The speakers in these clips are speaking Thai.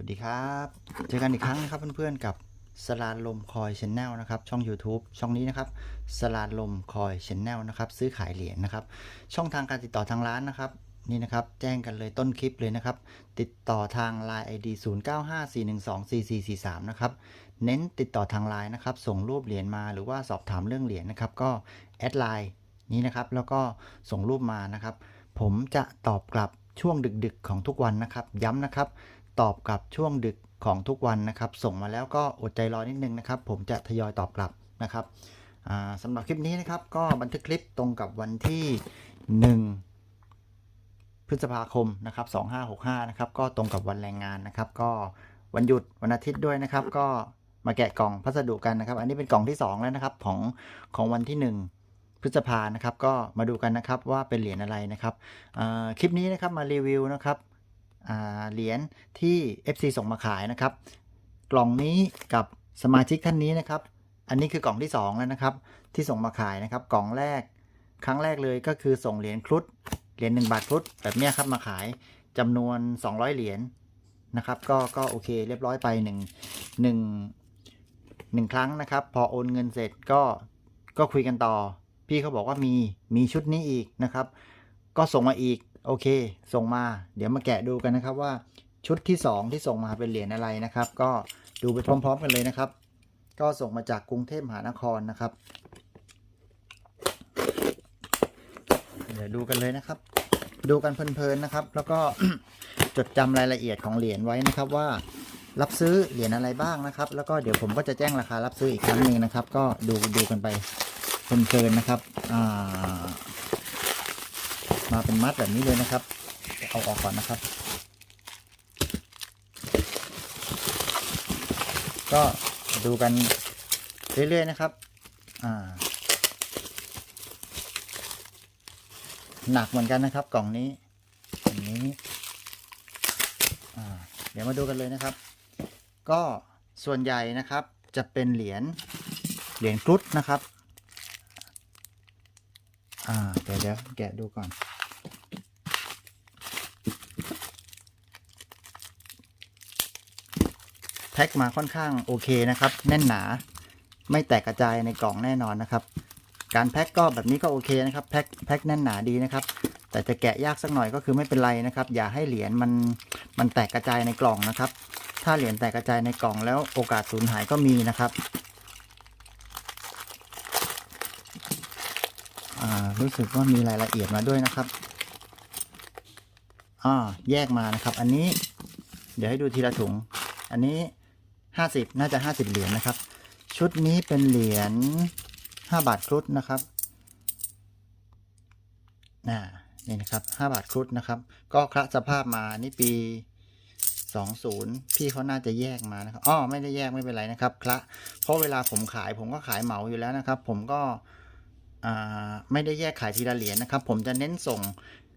วัสดีครับ เจอกันอีกครั้งนะครับเพื่อนๆกับสลาลมคอยชแนลนะครับช่อง YouTube ช่องนี้นะครับสลาลมคอยชแนลนะครับซื้อขายเหรียญนะครับ ช่องทางการติดต่อทางร้านนะครับนี่นะครับแจ้งกันเลยต้นคลิปเลยนะครับ ติดต่อทาง Line ID 0954124443 นะครับ เน้นติดต่อทางไลน์นะครับ ส่งรูปเหรียญมาหรือว่าสอบถามเรื่องเหรียญนะครับ ก็แอดไลน์นี้นะครับ แล้วก็ส่งรูปมานะครับ ผมจะตอบกลับช่วงดึกๆของทุกวันนะครับ ย้ำนะครับ ตอบกลับช่วงดึกของทุกวันนะครับ ส่งมาแล้วก็อดใจรอนิดนึงนะครับ ผมจะทยอยตอบกลับนะครับสำหรับคลิปนี้นะครับ ก็บันทึกคลิปตรงกับวันที่ 1 พฤษภาคมนะครับ2565นะครับก็ตรงกับวันแรงงานนะครับ ก็วันหยุดวันอาทิตย์ด้วยนะครับ ก็มาแกะกล่องพัสดุกันนะครับ อันนี้เป็นกล่องที่ 2 แล้วนะครับของของวันที่ 1พฤษภานะครับก็มาดูกันนะครับว่าเป็นเหรียญอะไรนะครับคลิปนี้นะครับมารีวิวนะครับ เหรียญที่ FC ส่งมาขายนะครับ กล่องนี้กับสมาชิกท่านนี้นะครับ อันนี้คือกล่องที่ 2 แล้วนะครับ ที่ส่งมาขายนะครับ กล่องแรก ครั้งแรกเลยก็คือส่งเหรียญครุฑเหรียญ1บาทครุฑแบบนี้ครับมาขายจำนวน 200 เหรียญนะครับ ก็ก็โอเคเรียบร้อยไป1 1 1ครั้งนะครับ พอโอนเงินเสร็จก็ก็คุยกันต่อ พี่เขาบอกว่ามีมีชุดนี้อีกนะครับ ก็ส่งมาอีก โอเค ส่งมา เดี๋ยวมาแกะดูกันนะครับว่าชุดที่ 2 ที่ส่งมาเป็นเหรียญอะไรนะครับ ก็ดูไปพร้อม ๆ กันเลยนะครับ ก็ส่งมาจากกรุงเทพมหานครนะครับ เดี๋ยวดูกันเลยนะครับ ดูกันเพลินๆนะครับ แล้วก็จดจำรายละเอียดของเหรียญไว้นะครับว่ารับซื้อเหรียญอะไรบ้างนะครับ แล้วก็เดี๋ยวผมก็จะแจ้งราคารับซื้ออีกครั้งหนึ่งนะครับ ก็ดูดูกันไปเพลินๆนะครับอ่า เป็นมัดแบบนี้เลยนะครับ เอาออกก่อนนะครับ ก็ดูกันเรื่อยๆนะครับอ่าหนักเหมือนกันนะครับ กล่องนี้อันนี้เดี๋ยวมาดูกันเลยนะครับ ก็ส่วนใหญ่นะครับจะเป็นเหรียญเหรียญครุฑนะครับ อ่าเดี๋ยวเดี๋ยวแกะดูก่อน พ็คมาค่อนข้างโอเคนะครับ แน่นหนา ไม่แตกกระจายในกล่องแน่นอนนะครับ การแพ็คก็แบบนี้ก็โอเคนะครับ แพ็คแพ็คแน่นหนาดีนะครับ แต่จะแกะยากสักหน่อยก็คือไม่เป็นไรนะครับ อย่าให้เหรียญมันมันแตกกระจายในกล่องนะครับ ถ้าเหรียญแตกกระจายในกล่องแล้วโอกาสสูญหายก็มีนะครับรู้สึกว่ามีรายละเอียดมาด้วยนะครับอ่าแยกมานะครับ อันนี้ เดี๋ยวให้ดูทีละถุง อันนี้ ห้าสิบน่าจะห้าสิบเหรียญนะครับ ชุดนี้เป็นเหรียญห้าบาทครุฑนะครับอ่านี่นะครับห้าบาทครุฑนะครับ ก็คละสภาพมานี่ปีสองศูนย์พี่เขาน่าจะแยกมานะครับอ๋อไม่ได้แยกไม่เป็นไรนะครับคละเพราะเวลาผมขายผมก็ขายเหมาอยู่แล้วนะครับ ผมก็ไม่ได้แยกขายทีละเหรียญนะครับ ผมจะเน้นส่ง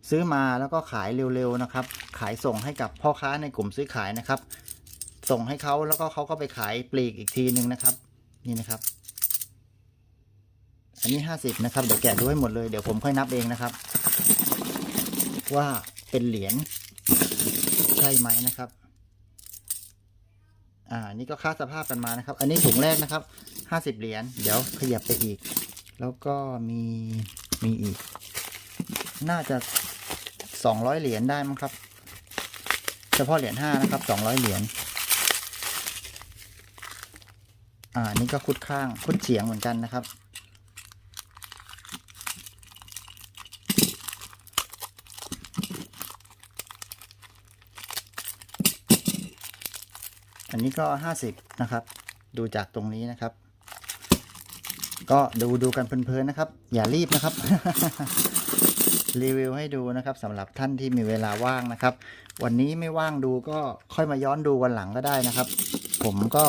ซื้อมาแล้วก็ขายเร็วๆนะครับ ขายส่งให้กับพ่อค้าในกลุ่มซื้อขายนะครับ ส่งให้เขาแล้วก็เขาก็ไปขายปลีกอีกทีหนึ่งนะครับ นี่นะครับ อันนี้ห้าสิบนะครับ เดี๋ยวแกะดูให้หมดเลยเดี๋ยวผมค่อยนับเองนะครับ ว่าเป็นเหรียญใช่ไหมนะครับ อ่านี่ก็ค่าสภาพกันมานะครับ อันนี้ถุงแรกนะครับห้าสิบเหรียญเดี๋ยวขยับไปอีก แล้วก็มีมีอีก น่าจะสองร้อยเหรียญได้มั้งครับ เฉพาะเหรียญห้านะครับสองร้อยเหรียญ อ่านี่ก็คุดข้างคุดเฉียงเหมือนกันนะครับ อันนี้ก็ห้าสิบนะครับ ดูจากตรงนี้นะครับ ก็ดูดูกันเพลินๆนะครับ อย่ารีบนะครับ รีวิวให้ดูนะครับสำหรับท่านที่มีเวลาว่างนะครับ วันนี้ไม่ว่างดูก็ค่อยมาย้อนดูวันหลังก็ได้นะครับ ผมก็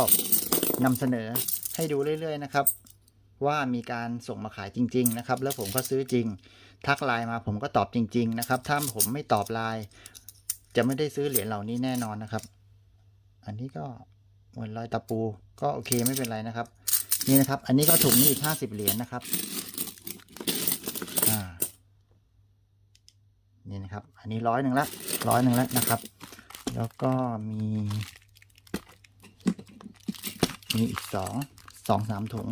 นำเสนอให้ดูเรื่อยๆนะครับ ว่ามีการส่งมาขายจริง ๆ นะครับ แล้วผมก็ซื้อจริง ทักไลน์มาผมก็ตอบจริง ๆ นะครับ ถ้าผมไม่ตอบไลน์จะไม่ได้ซื้อเหรียญเหล่านี้แน่นอนนะครับ อันนี้ก็เหมือนรอยตะปู ก็โอเคไม่เป็นไรนะครับ นี่นะครับ อันนี้ก็ถุงนี้อีกห้าสิบเหรียญนะครับนี่นะครับ อันนี้ร้อยหนึ่งละร้อยหนึ่งล้วนะครับ แล้วก็มี มีอีกสอง สองสามถุง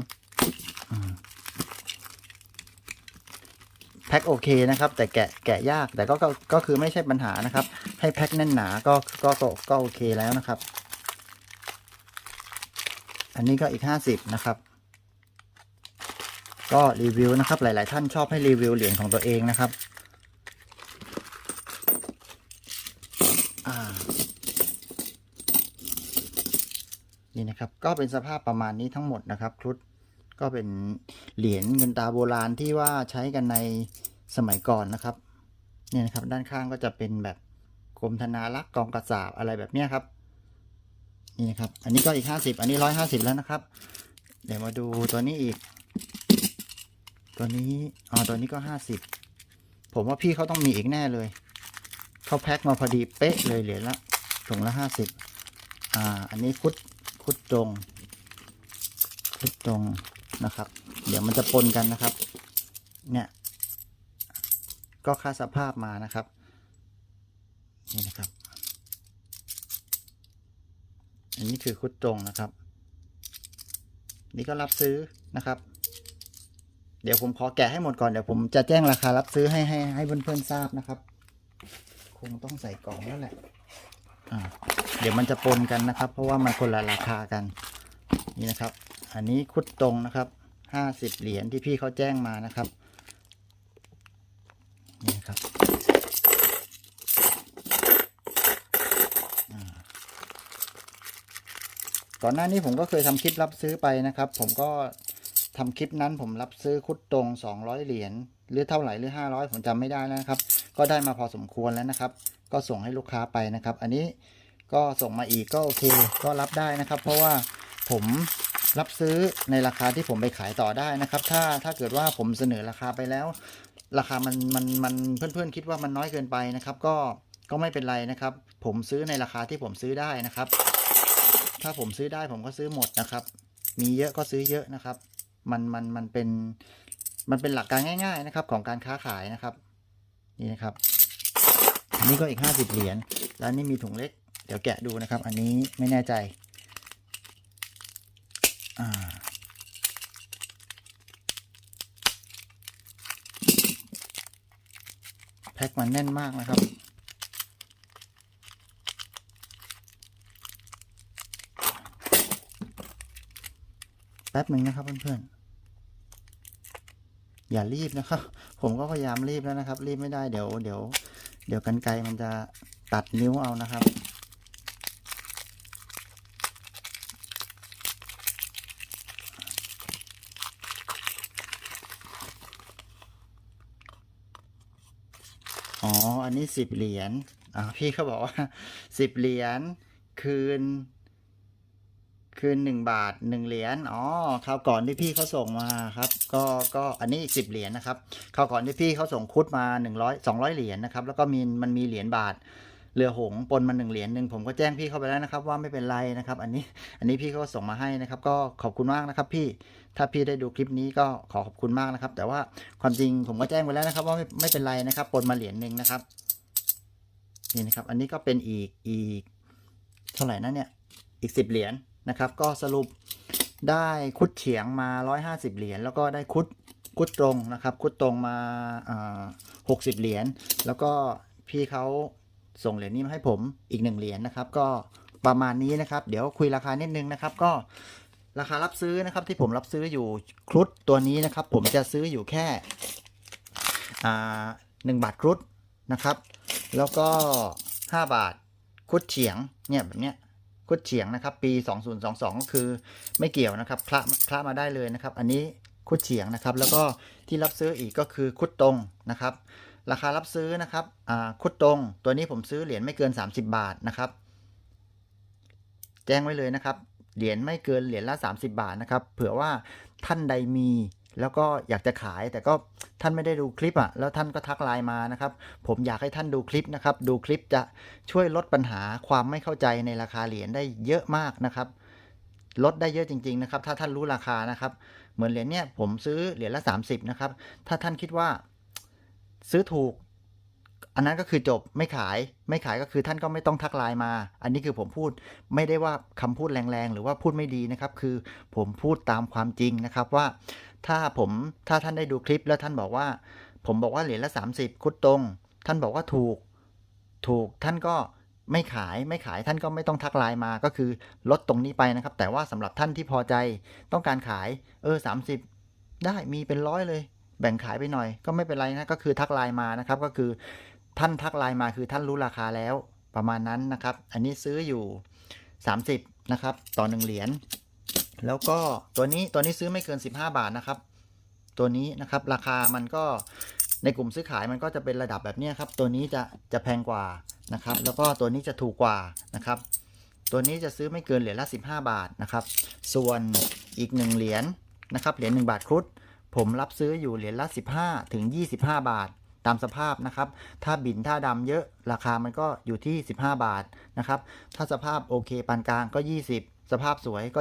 แพ็คโอเคนะครับ แต่แกะแกะยากแต่ก็ก็ก็คือไม่ใช่ปัญหานะครับ ให้แพ็คแน่นหนาก็ก็ก็ก็โอเคแล้วนะครับ อันนี้ก็อีกห้าสิบนะครับ ก็รีวิวนะครับ หลาย ๆ ท่านชอบให้รีวิวเหรียญของตัวเองนะครับ นี่นะครับ ก็เป็นสภาพประมาณนี้ทั้งหมดนะครับครุฑก็เป็นเหรียญเงินตาโบราณที่ว่าใช้กันในสมัยก่อนนะครับเนี่ยนะครับ ด้านข้างก็จะเป็นแบบกรมธนารักษ์กองกระสาบอะไรแบบเนี้ยครับนี่นะครับ อันนี้ก็อีกห้าสิบอันนี้ร้อยห้าสิบแล้วนะครับ เดี๋ยวมาดูตัวนี้อีก ตัวนี้อ๋อตัวนี้ก็ห้าสิบผมว่าพี่เขาต้องมีอีกแน่เลยเขาแพ็คมาพอดีเป๊ะเลยเหรียญละถุงละห้าสิบอ่า อันนี้คุด คุดตรงคุดตรงนะครับ เดี๋ยวมันจะปนกันนะครับ เนี่ย ก็ค่าสภาพมานะครับ นี่นะครับ อันนี้คือคุดตรงนะครับ นี่ก็รับซื้อนะครับ เดี๋ยวผมขอแกะให้หมดก่อน เดี๋ยวผมจะแจ้งราคารับซื้อให้ให้ให้เพื่อนๆทราบนะครับ คงต้องใส่กล่องแล้วแหละ อ่า เดี๋ยวมันจะปนกันนะครับ เพราะว่ามันคนละราคากัน นี่นะครับ อันนี้คุดตรงนะครับห้าสิบเหรียญที่พี่เขาแจ้งมานะครับ นี่นะครับก่อนหน้านี้ผมก็เคยทำคลิปรับซื้อไปนะครับ ผมก็ทำคลิปนั้นผมรับซื้อคุดตรง 200 เหรียญหรือเท่าไหร่หรือ 500 ผมจำไม่ได้แล้วนะครับ ก็ได้มาพอสมควรแล้วนะครับ ก็ส่งให้ลูกค้าไปนะครับ อันนี้ ก็ส่งมาอีกก็โอเค ก็รับได้นะครับ เพราะว่าผมรับซื้อในราคาที่ผมไปขายต่อได้นะครับ ถ้าถ้าเกิดว่าผมเสนอราคาไปแล้ว ราคามันมันมันเพื่อนๆคิดว่ามันน้อยเกินไปนะครับ ก็ก็ไม่เป็นไรนะครับ ผมซื้อในราคาที่ผมซื้อได้นะครับ ถ้าผมซื้อได้ผมก็ซื้อหมดนะครับ มีเยอะก็ซื้อเยอะนะครับ มันมันมันเป็นมันเป็นหลักการง่าย ๆนะครับ ของการค้าขายนะครับ นี่นะครับอันนี้ก็อีกห้าสิบเหรียญแล้วนี่มีถุงเล็ก เดี๋ยวแกะดูนะครับ อันนี้ไม่แน่ใจอ่าแพ็คมันแน่นมากนะครับ แป๊บหนึ่งนะครับเพื่อนๆ อย่ารีบนะครับ ผมก็พยายามรีบแล้วนะครับ รีบไม่ได้เดี๋ยว เดี๋ยว เดี๋ยวกันไกรมันจะตัดนิ้วเอานะครับ อ๋อ อันนี้สิบเหรียญอ่าพี่เขาบอกว่าสิบเหรียญคืน คืนหนึ่งบาทหนึ่งเหรียญอ๋อคราวก่อนที่พี่เขาส่งมาครับ ก็ก็อันนี้อีกสิบเหรียญนะครับคราวก่อนที่พี่เขาส่งคุดมาหนึ่งร้อยสองร้อยเหรียญนะครับ แล้วก็มีมันมีเหรียญบาท เรือหงปนมาหนึ่งเหรียญหนึ่งผมก็แจ้งพี่เข้าไปแล้วนะครับว่าไม่เป็นไรนะครับ อันนี้อันนี้พี่เขาส่งมาให้นะครับ ก็ขอบคุณมากนะครับ พี่ถ้าพี่ได้ดูคลิปนี้ก็ขอขอบคุณมากนะครับ แต่ว่าความจริงผมก็แจ้งไปแล้วนะครับ ว่าไม่ไม่เป็นไรนะครับ ปนมาเหรียญหนึ่งนะครับนี่นะครับ อันนี้ก็เป็นอีกอีกเท่าไหร่นะเนี่ยอีกสิบเหรียญนะครับ ก็สรุปได้คุดเฉียงมาร้อยห้าสิบเหรียญแล้วก็ได้คุดคุดตรงนะครับ คุดตรงมาหกสิบเหรียญแล้วก็พี่เขา ส่งเหรียญนี้มาให้ผมอีกหนึ่งเหรียญนะครับ ก็ประมาณนี้นะครับ เดี๋ยวคุยราคานิดนึงนะครับ ก็ราคารับซื้อนะครับ ที่ผมรับซื้ออยู่ครุฑตัวนี้นะครับ ผมจะซื้ออยู่แค่อ่าหนึ่งบาทครุฑนะครับ แล้วก็ห้าบาทคุดเฉียงเนี่ยแบบเนี้ยคุดเฉียงนะครับ ปี 2022 ก็คือไม่เกี่ยวนะครับคละคละมาได้เลยนะครับ อันนี้คุดเฉียงนะครับ แล้วก็ที่รับซื้ออีกก็คือคุดตรงนะครับ ราคารับซื้อนะครับคุดตรงตัวนี้ผมซื้อเหรียญไม่เกิน 30 บาทนะครับ แจ้งไว้เลยนะครับ เหรียญไม่เกินเหรียญละ 30 บาทนะครับ เผื่อว่าท่านใดมีแล้วก็อยากจะขายแต่ก็ท่านไม่ได้ดูคลิปอะแล้วท่านก็ทักไลน์มานะครับ ผมอยากให้ท่านดูคลิปนะครับ ดูคลิปจะช่วยลดปัญหาความไม่เข้าใจในราคาเหรียญได้เยอะมากนะครับ ลดได้เยอะจริง ๆ นะครับ ถ้าท่านรู้ราคานะครับ เหมือนเหรียญเนี่ยผมซื้อเหรียญละ 30 นะครับ ถ้าท่านคิดว่า ซื้อถูก อันนั้นก็คือจบไม่ขายไม่ขายก็คือท่านก็ไม่ต้องทักไลน์มา อันนี้คือผมพูดไม่ได้ว่าคำพูดแรงๆ หรือว่าพูดไม่ดีนะครับ คือผมพูดตามความจริงนะครับว่า ถ้าผมถ้าท่านได้ดูคลิปแล้วท่านบอกว่า ผมบอกว่าเหรียญละ 30 คุดตรง ท่านบอกว่าถูกถูกท่านก็ไม่ขายไม่ขายท่านก็ไม่ต้องทักไลน์มาก็คือลดตรงนี้ไปนะครับ แต่ว่าสำหรับท่านที่พอใจต้องการขายเออ30 ได้มีเป็นร้อยเลย แบ่งขายไปหน่อย ก็ไม่เป็นไรนะก็คือทักไลน์มานะครับ ก็คือท่านทักไลน์มาคือท่านรู้ราคาแล้วประมาณนั้นนะครับ อันนี้ซื้ออยู่ 30 นะครับ ต่อหนึ่งเหรียญแล้วก็ตัวนี้ตัวนี้ซื้อไม่เกิน 15 บาทนะครับ ตัวนี้นะครับราคามันก็ในกลุ่มซื้อขายมันก็จะเป็นระดับแบบนี้ครับ ตัวนี้จะจะแพงกว่านะครับ แล้วก็ตัวนี้จะถูกกว่านะครับ ตัวนี้จะซื้อไม่เกินเหรียญละ 15 บาทนะครับ ส่วนอีก 1 เหรียญนะครับเหรียญ1บาทครุฑ ผมรับซื้ออยู่เหรียญละ 15 ถึง 25 บาท ตามสภาพนะครับ ถ้าบินถ้าดำเยอะราคามันก็อยู่ที่ 15 บาทนะครับ ถ้าสภาพโอเคปานกลางก็ 20 สภาพสวยก็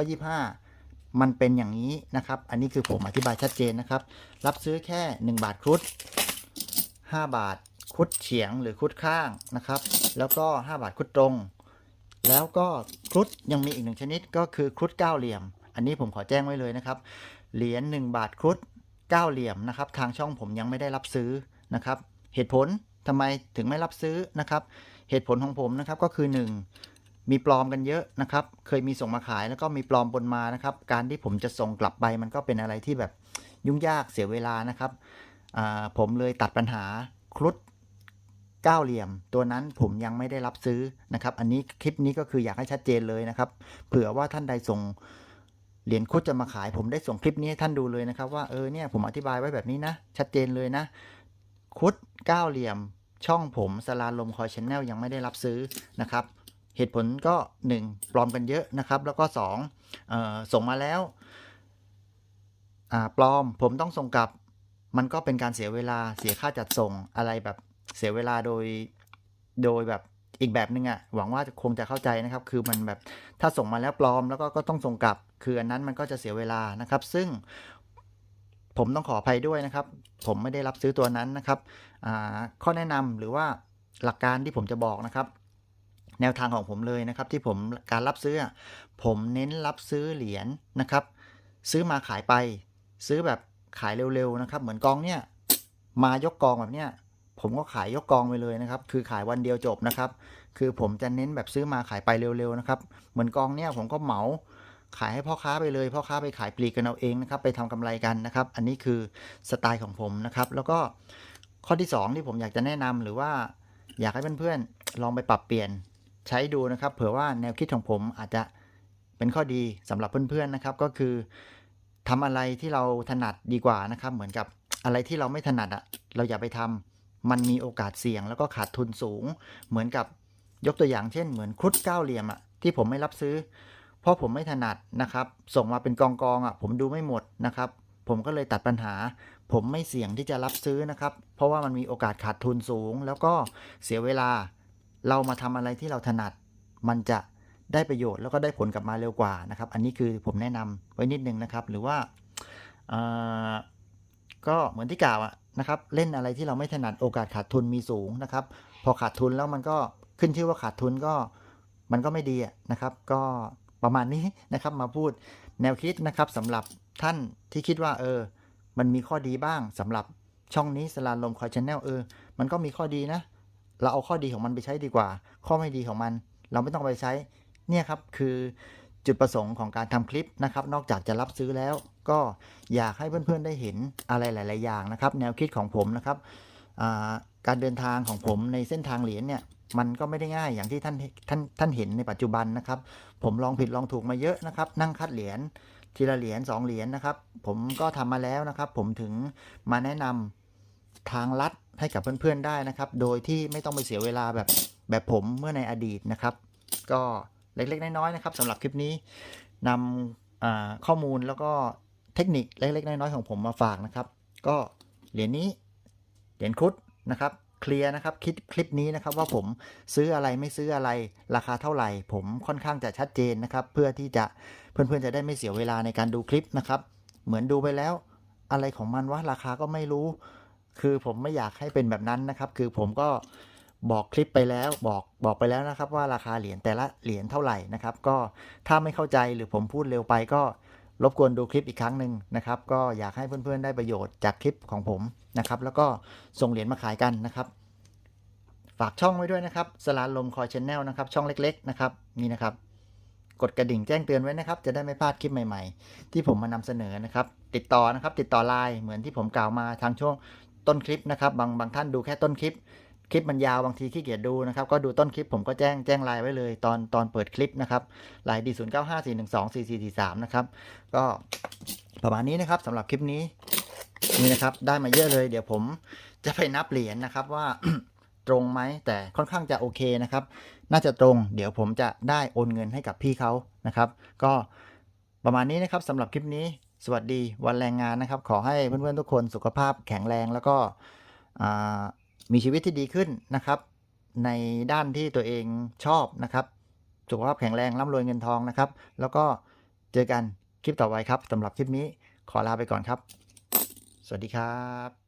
25 มันเป็นอย่างนี้นะครับ อันนี้คือผมอธิบายชัดเจนนะครับ รับซื้อแค่ 1 บาทครุฑ5บาทครุฑเฉียงหรือครุฑข้างนะครับ แล้วก็ 5 บาทครุฑตรง แล้วก็ครุฑยังมีอีกหนึ่งชนิดก็คือครุฑเก้าเหลี่ยม อันนี้ผมขอแจ้งไว้เลยนะครับ เหรียญ1บาทครุฑ เก้าเหลี่ยมนะครับ ทางช่องผมยังไม่ได้รับซื้อนะครับ เหตุผลทำไมถึงไม่รับซื้อนะครับ เหตุผลของผมนะครับก็คือ 1 มีปลอมกันเยอะนะครับ เคยมีส่งมาขายแล้วก็มีปลอมบนมานะครับ การที่ผมจะส่งกลับไปมันก็เป็นอะไรที่แบบยุ่งยากเสียเวลานะครับ ผมเลยตัดปัญหาครุฑเก้าเหลี่ยม ตัวนั้นผมยังไม่ได้รับซื้อนะครับ อันนี้คลิปนี้ก็คืออยากให้ชัดเจนเลยนะครับ เผื่อว่าท่านใดส่ง เหรียญครุฑจะมาขายผมได้ส่งคลิปนี้ให้ท่านดูเลยนะครับ ว่าเออเนี่ยผมอธิบายไว้แบบนี้นะ ชัดเจนเลยนะครุฑเก้าเหลี่ยม ช่องผมสลาลมคอยชแนลยังไม่ได้รับซื้อนะครับ เหตุผลก็ 1 ปลอมกันเยอะนะครับ แล้วก็2เอ่อส่งมาแล้วปลอมผมต้องส่งกลับ มันก็เป็นการเสียเวลาเสียค่าจัดส่งอะไรแบบเสียเวลาโดยโดยแบบอีกแบบหนึ่งอะหวังว่าคงจะเข้าใจนะครับ คือมันแบบถ้าส่งมาแล้วปลอมแล้วก็ก็ต้องส่งกลับ คืออันนั้นมันก็จะเสียเวลานะครับ ซึ่งผมต้องขออภัยด้วยนะครับ ผมไม่ได้รับซื้อตัวนั้นนะครับข้อแนะนำหรือว่าหลักการที่ผมจะบอกนะครับ แนวทางของผมเลยนะครับ ที่ผมการรับซื้อ ผมเน้นรับซื้อเหรียญนะครับ ซื้อมาขายไป ซื้อแบบขายเร็วๆนะครับ เหมือนกองเนี่ยมายกกองแบบเนี้ยผมก็ขายยกกองไปเลยนะครับ คือขายวันเดียวจบนะครับ คือผมจะเน้นแบบซื้อมาขายไปเร็วๆนะครับ เหมือนกองเนี่ยผมก็เหมา ขายให้พ่อค้าไปเลยพ่อค้าไปขายปลีกกันเอาเองนะครับไปทำกำไรกันนะครับ อันนี้คือสไตล์ของผมนะครับ แล้วก็ข้อที่สองที่ผมอยากจะแนะนำหรือว่าอยากให้เพื่อนๆลองไปปรับเปลี่ยนใช้ดูนะครับ เผื่อว่าแนวคิดของผมอาจจะเป็นข้อดีสำหรับเพื่อนๆนะครับ ก็คือทำอะไรที่เราถนัดดีกว่านะครับ เหมือนกับอะไรที่เราไม่ถนัดอะเราอย่าไปทำมันมีโอกาสเสี่ยงแล้วก็ขาดทุนสูง เหมือนกับยกตัวอย่างเช่น เหมือนครุฑเก้าเหลี่ยมอะที่ผมไม่รับซื้อ เพราะผมไม่ถนัดนะครับ ส่งมาเป็นกองกองๆอะผมดูไม่หมดนะครับ ผมก็เลยตัดปัญหา ผมไม่เสี่ยงที่จะรับซื้อนะครับ เพราะว่ามันมีโอกาสขาดทุนสูง แล้วก็เสียเวลาเรามาทำอะไรที่เราถนัด มันจะได้ประโยชน์แล้วก็ได้ผลกลับมาเร็วกว่านะครับ อันนี้คือผมแนะนำไว้นิดนึงนะครับ หรือว่าก็เหมือนที่กล่าวอะนะครับ เล่นอะไรที่เราไม่ถนัดโอกาสขาดทุนมีสูงนะครับ พอขาดทุนแล้วมันก็ขึ้นชื่อว่าขาดทุนก็มันก็ไม่ดีนะครับ ก็ ประมาณนี้นะครับมาพูดแนวคิดนะครับสำหรับท่านที่คิดว่าเออ มันมีข้อดีบ้างสำหรับช่องนี้สลาลมคอยชแนลเออ มันก็มีข้อดีนะ เราเอาข้อดีของมันไปใช้ดีกว่า ข้อไม่ดีของมัน เราไม่ต้องไปใช้ เนี่ยครับคือจุดประสงค์ของการทำคลิปนะครับ นอกจากจะรับซื้อแล้ว ก็อยากให้เพื่อนๆได้เห็นอะไรหลาย ๆ อย่างนะครับ แนวคิดของผมนะครับการเดินทางของผมในเส้นทางเหรียญเนี่ย มันก็ไม่ได้ง่ายอย่างที่ท่านท่านท่านเห็นในปัจจุบันนะครับ ผมลองผิดลองถูกมาเยอะนะครับ นั่งคัดเหรียญทีละเหรียญสองเหรียญนะครับ ผมก็ทำมาแล้วนะครับ ผมถึงมาแนะนำทางลัดให้กับเพื่อนๆได้นะครับ โดยที่ไม่ต้องไปเสียเวลาแบบแบบผมเมื่อในอดีตนะครับ ก็เล็กๆน้อยๆนะครับสำหรับคลิปนี้นำข้อมูลแล้วก็เทคนิคเล็กๆน้อยๆของผมมาฝากนะครับ ก็เหรียญนี้เหรียญครุฑนะครับ เคลียร์นะครับคลิปคลิปนี้นะครับว่าผมซื้ออะไรไม่ซื้ออะไรราคาเท่าไหร่ ผมค่อนข้างจะชัดเจนนะครับ เพื่อที่จะเพื่อนๆจะได้ไม่เสียเวลาในการดูคลิปนะครับ เหมือนดูไปแล้ว อะไรของมันวะราคาก็ไม่รู้ คือผมไม่อยากให้เป็นแบบนั้นนะครับ คือผมก็บอกคลิปไปแล้วบอกบอกไปแล้วนะครับ ว่าราคาเหรียญแต่ละเหรียญเท่าไหร่นะครับ ก็ถ้าไม่เข้าใจหรือผมพูดเร็วไปก็ รบกวนดูคลิปอีกครั้งหนึ่งนะครับ ก็อยากให้เพื่อนๆได้ประโยชน์จากคลิปของผมนะครับ แล้วก็ส่งเหรียญมาขายกันนะครับ ฝากช่องไว้ด้วยนะครับสลาลมคอยชแนลนะครับ ช่องเล็ก ๆ นะครับนี่นะครับ กดกระดิ่งแจ้งเตือนไว้นะครับ จะได้ไม่พลาดคลิปใหม่ ๆ ที่ผมมานำเสนอนะครับ ติดต่อนะครับ ติดต่อไลน์เหมือนที่ผมกล่าวมาทางช่วงต้นคลิปนะครับ บางบางท่านดูแค่ต้นคลิป คลิปมันยาวบางทีขี้เกียจดูนะครับ ก็ดูต้นคลิปผมก็แจ้งแจ้งไลน์ไว้เลยตอนตอนเปิดคลิปนะครับไลน์ดีศูนย์เก้าห้าสี่หนึ่งสองสี่สี่สี่สามนะครับ ก็ประมาณนี้นะครับสำหรับคลิปนี้นี่นะครับได้มาเยอะเลย เดี๋ยวผมจะไปนับเหรียญนะครับว่าตรงไหมแต่ค่อนข้างจะโอเคนะครับ น่าจะตรง เดี๋ยวผมจะได้โอนเงินให้กับพี่เขานะครับ ก็ประมาณนี้นะครับสำหรับคลิปนี้ สวัสดีวันแรงงานนะครับ ขอให้เพื่อนๆทุกคนสุขภาพแข็งแรงแล้วก็อ่า มีชีวิตที่ดีขึ้นนะครับ ในด้านที่ตัวเองชอบนะครับ สุขภาพแข็งแรงร่ำรวยเงินทองนะครับ แล้วก็เจอกันคลิปต่อไปครับสำหรับคลิปนี้ขอลาไปก่อนครับ สวัสดีครับ